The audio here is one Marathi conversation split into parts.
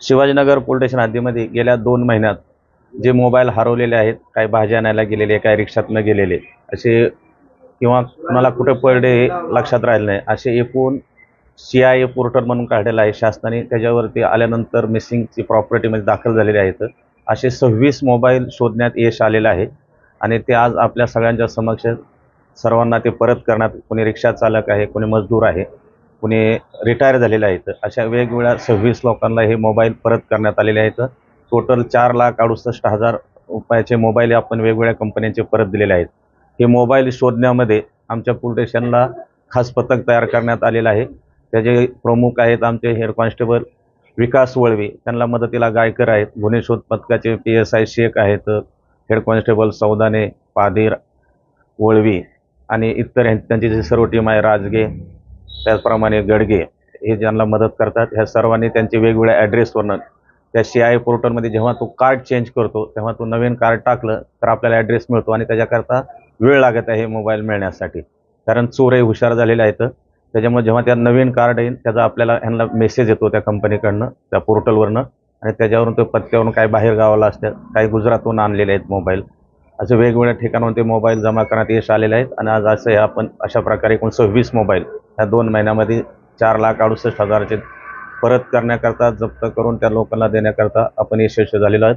शिवाजीनगर पोलीस स्टेशन हद्दीमध्ये गेल्या दोन महिन्यात जे मोबाईल हरवलेले आहेत काही भाज्या आणायला गेलेले काही रिक्षातनं गेलेले असे किंवा कुणाला कुठे पडले हे लक्षात राहिले नाही. असे एकूण सी आय ए पोर्टल म्हणून काढलेलं आहे. शासनाने त्याच्यावरती आल्यानंतर मिसिंगची प्रॉपर्टीमध्ये दाखल झालेले आहेत. असे सव्वीस मोबाईल शोधण्यात यश आलेलं आहे आणि ते आज आपल्या सगळ्यांच्या समक्ष सर्वांना ते परत करण्यात कोणी रिक्षा चालक आहे कोणी मजदूर आहे कुणी रिटायर झालेले आहेत अशा वेगवेगळ्या सव्वीस लोकांना हे मोबाईल परत करण्यात आलेले आहेत. टोटल चार लाख अडुसष्ट हजार रुपयाचे मोबाईल आपण वेगवेगळ्या कंपन्यांचे परत दिलेले आहेत. हे मोबाईल शोधण्यामध्ये आमच्या पोलीस स्टेशनला खास पथक तयार करण्यात आलेलं आहे. त्याचे प्रमुख आहेत आमचे हेड कॉन्स्टेबल विकास वळवे त्यांना मदतीला गायकर आहेत. गुन्हे शोध पथकाचे पी एस आय शेख आहेत. हेड कॉन्स्टेबल सौदाने पाधीर वळवी आणि इतर त्यांची जी सर्व टीम आहे राजगे त्याचप्रमाणे गडगे हे ज्यांना मदत करतात ह्या सर्वांनी त्यांचे वेगवेगळ्या ॲड्रेसवरनं त्या सी आय पोर्टलमध्ये जेव्हा तो कार्ड चेंज करतो तेव्हा तो नवीन कार्ड टाकलं तर आपल्याला ॲड्रेस मिळतो आणि त्याच्याकरता वेळ लागत आहे मोबाईल मिळण्यासाठी. कारण चोरही हुशार झालेले आहेत. त्याच्यामुळे जेव्हा त्या नवीन कार्ड येईल त्याचा आपल्याला ह्यांना मेसेज येतो त्या कंपनीकडनं त्या पोर्टलवरनं आणि त्याच्यावरून ते पत्त्यावरून काही बाहेर गावाला असतात काही गुजरातहून आणलेले आहेत मोबाईल असे वेगवेगळ्या ठिकाणाहून ते मोबाईल जमा करण्यात यश आलेले आहेत आणि आज असं हे आपण अशा प्रकारे एकूण सव्वीस मोबाईल ह्या दोन महिन्यामध्ये चार लाख अडुसष्ट हजाराचे परत करण्याकरता जप्त करून त्या लोकांना देण्याकरता आपण यशस्वी झालेलो आहोत.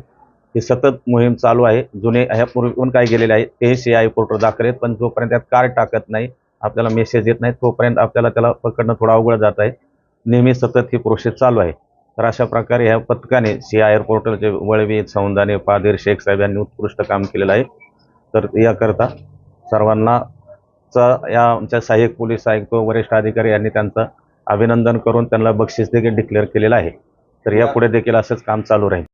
ही सतत मोहीम चालू आहे. जुने ह्यापूर्वी पण काय गेलेले आहे. ते सी आय पोर्टल दाखल आहेत. पण जोपर्यंत त्यात कार्ड टाकत नाही आपल्याला मेसेज येत नाही तोपर्यंत आपल्याला त्याला पकडणं थोडं अवघड जात आहे. नेहमी सतत ही प्रोसेस चालू आहे. तर अशा प्रकारे ह्या पथकाने सी आय आर पोर्टलचे वळवी सौंदाने पादीर शेख साहेब यांनी उत्कृष्ट काम केलेलं आहे. तर याकरता सर्वांना चा या आमच्या सहाय्यक पोलीस आयुक्त वरिष्ठ अधिकारी यांनी त्यांचं अभिनंदन करून त्यांना बक्षीस देखील डिक्लेअर केलेलं आहे. तर यापुढे देखील असंच काम चालू राहील.